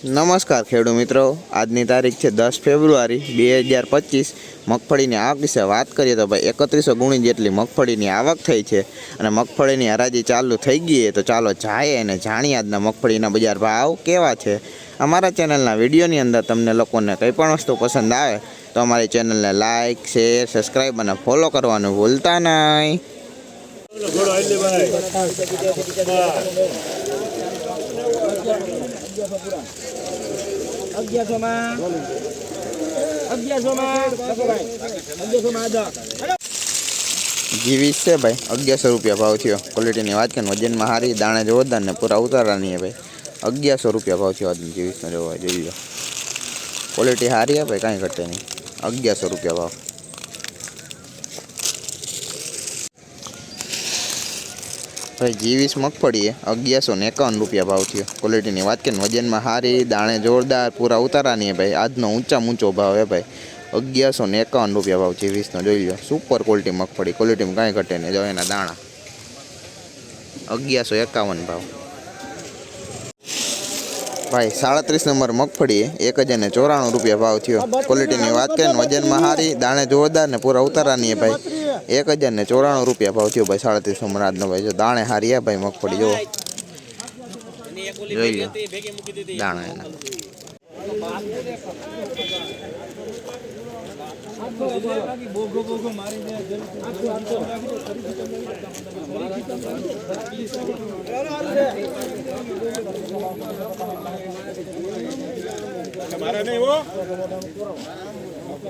નમસ્કાર ખેડૂત મિત્રો. આજની તારીખ છે દસ ફેબ્રુઆરી બે હજાર પચીસ. મગફળીની આવક વિશે વાત કરીએ તો ભાઈ એકત્રીસો ગુણી જેટલી મગફળીની આવક થઈ છે અને મગફળીની હરાજી ચાલુ થઈ ગઈ તો ચાલો જાય અને જાણીએ આજના મગફળીના બજાર ભાવ કેવા છે. અમારા ચેનલના વિડીયોની અંદર તમને લોકોને કંઈ પણ વસ્તુ પસંદ આવે તો અમારી ચેનલને લાઇક શેર, સબસ્ક્રાઈબ અને ફોલો કરવાનું ભૂલતા નહીં. અગિયારસો જીવીસ છે ભાઈ. અગિયારસો રૂપિયા ભાવ થયો. ક્વોલિટીની વાત કરીને વજનમાં સારી દાણે જોરદાર ને પૂરા ઉતારાની છે ભાઈ. અગિયારસો રૂપિયા ભાવ થયો આજની જોવા, જોઈ લો. ક્વોલિટી સારી છે ભાઈ, કાંઈ ઘટે નહીં. અગિયારસો રૂપિયા ભાવ. ભાઈ, જીવીસ મગફળી છે અગિયારસો ને એકાવન રૂપિયા ભાવ થયો. ક્વોલિટીની વાત ને વજનમાં સારી દાણે જોરદાર, પૂરા ઉતારાની ભાઈ. આજનો ઊંચા ઊંચો ભાવ છે ભાઈ. અગિયારસો ને એકાવન રૂપિયા ભાવ, જીવીસનો જોઈ લો સુપર ક્વોલિટી મગફળી ક્વોલિટીમાં કાંઈ ઘટે નહીં. જો એના દાણા. અગિયારસો એકાવન ભાવ. ભાઈ, સાડત્રીસ નંબર મગફળી એક હજાર ને ચોરાણું રૂપિયા ભાવ થયો. ક્વોલિટીની વાત કરીએ વજનમાં સારી દાણે જોરદાર ને પૂરા ઉતારાની ભાઈ. એક હજાર ને ચોરાણું રૂપિયા ભાવ થયો ભાઈ, સાડત્રીસો નંબર નો ભાઈ. જો દાણે હારી ભાઈ મગફળી, જો. મારા નહીં હો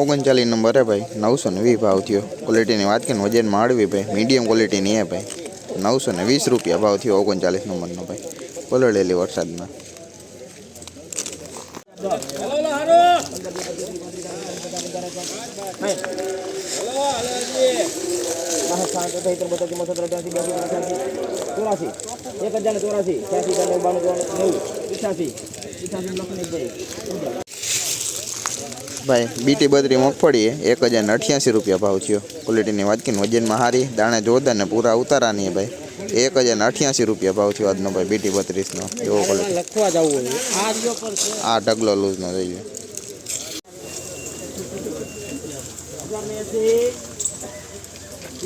ઓગણચાલીસ નંબર હે ભાઈ, નવસો ને વીસ ભાવ થયો. ક્વોલિટીની વાત કરીને વજનમાં આડવી ભાઈ મીડિયમ ક્વોલિટીની હે ભાઈ. નવસો ને વીસ રૂપિયા ભાવ થયો ઓગણચાલીસ નંબરનો ભાઈ. પલળેલી વરસાદમાં ચોરાસી એક હજાર ને ચોરાસી છ્યાસી ને બાણું નેવું પીઠાસી પીઠાસી લખણી ભાઈ, બીટી બદરી મગફળી એક હજાર ને અઠ્યાસી રૂપિયા ભાવ થયો. ક્વોલિટીની વાત કરીને વજનમાં સારી દાણે જોરદાર ને પૂરા ઉતારાની ભાઈ. એક હજાર ને અઠ્યાસી રૂપિયા ભાવ થયો આજનો ભાઈ, બીટી બત્રીસનો એવો ક્વોલિટી લખવા જવું આ ઢગલો લૂઝનો થઈ હજાર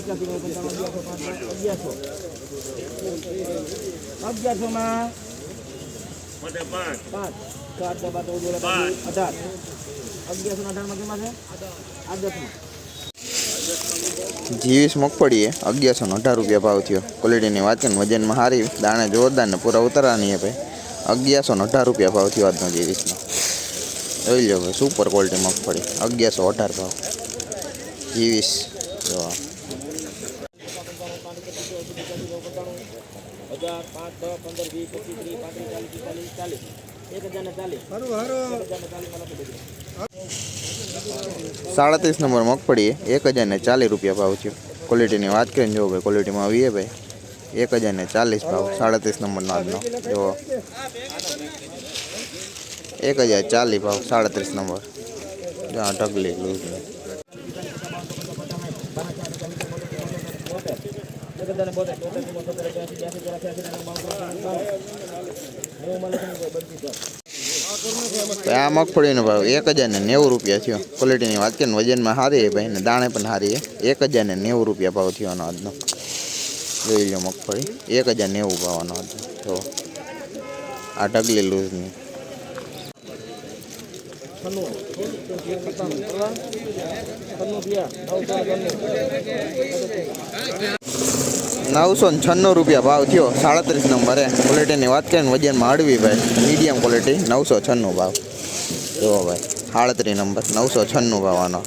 ને એસી પીઠાસી ને પંચાવન અગિયારસો પાંચ અગિયારસો અગિયારસો માં માટે પાંચ પાંચ ચાર ચાર બાર ચૌદ બાર અઢાર અગિયારસો અઢારમાં કેમાં છે આદર્શમાં જીવીસ મગફળી છે અગિયારસો ને અઢાર રૂપિયા ભાવ થયો ક્વોલિટીની વાત કરીને વજનમાં સારી દાણે જોરદાર ને પૂરા ઉતારાની છે ભાઈ. અગિયારસો ને અઢાર રૂપિયા ભાવ થયો આજનો જીવીસનો જોઈ લો ભાઈ સુપર ક્વોલિટી મગફળી અગિયારસો અઢાર ભાવ. જીવીસ. જો હજાર પાંચ દસ પંદર વીસ પચીસ ત્રીસ પાંત્રીસ ચાલીસ પિસ્તાલીસ ચાલીસ એક હજાર ને ચાલીસ. સાડત્રીસ નંબર મગફળી એક હજાર ને ચાલીસ રૂપિયા ભાવ છે ક્વોલિટીની વાત કરીને જો ભાઈ ક્વોલિટીમાં આવીએ ભાઈ. એક હજાર ને ચાલીસ ભાવ સાડત્રીસ નંબરનો આજનો. જો એક હજાર ચાલીસ ભાવ સાડત્રીસ નંબર. જો ઢગલી લૂઝની એક હજાર ને બોતેર તોતેર ચુમ્મોતેર સત્તર અઠ્યાસી બ્યાસી ચોરાસી અઠ્યાસી ત્રાણું બાણું ત્રેપન બાણું નેવુંમાં લખી દેજો બત્રીસ તો આ મગફળીનો ભાવ એક હજાર ને નેવું રૂપિયા થયો ક્વોલિટીની વાત કરીએ ને વજનમાં સારી ભાઈ ને દાણે પણ સારી એક હજાર ને નેવું રૂપિયા ભાવ થયો આનો આજનો જોઈ લો મગફળી એક હજાર નેવું ભાવનો આજનો તો આ ઢગલી લૂઝની છન્નું સત્તાણું છન્નું થયા નવસો ને છન્નું રૂપિયા ભાવ થયો. સાડત્રીસ નંબરે. ક્વોલિટીની વાત કરીએ ને, વજનમાં ભાઈ. મીડિયમ ક્વોલિટી નવસો છન્નું ભાવ. જુઓ ભાઈ, સાડત્રીસ નંબર, નવસો છન્નું ભાવ આનો.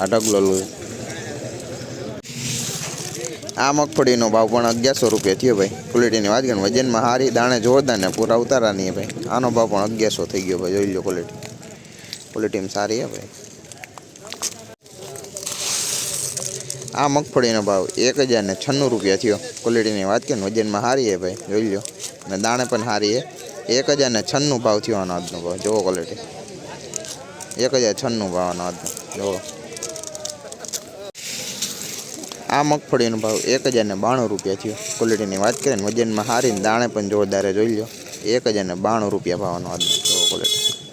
આ ઢગલો લૂઝ આ મગફળીનો ભાવ પણ અગિયારસો રૂપિયા થયો ભાઈ. ક્વોલિટીની વાત કરીને વજનમાં સારી દાણે જોરદાર ને પૂરા ઉતારાની નહીં ભાઈ. આનો ભાવ પણ અગિયારસો થઈ ગયો ભાઈ, જોઈ લો ક્વોલિટી ક્વોલિટીમાં સારી હે ભાઈ. આ મગફળીનો ભાવ એક હજાર ને છન્નું રૂપિયા થયો. ક્વોલિટીની વાત કરીને વજનમાં સારી છે ભાઈ, જોઈ લો અને દાણે પણ સારી છે એક હજાર ને છન્નું ભાવ થયો આનો આજનો ભાવ. જુઓ ક્વોલિટી એક હજાર છન્નું ભાવનો આજનો. જુઓ. આ મગફળીનો ભાવ એક હજાર ને બાણું રૂપિયા થયો. ક્વોલિટીની વાત કરીએ વજનમાં સારી દાણે પણ જોરદાર જોઈ લો એક હજાર ને બાણું રૂપિયા ભાવનો આજનો. જુઓ ક્વોલિટી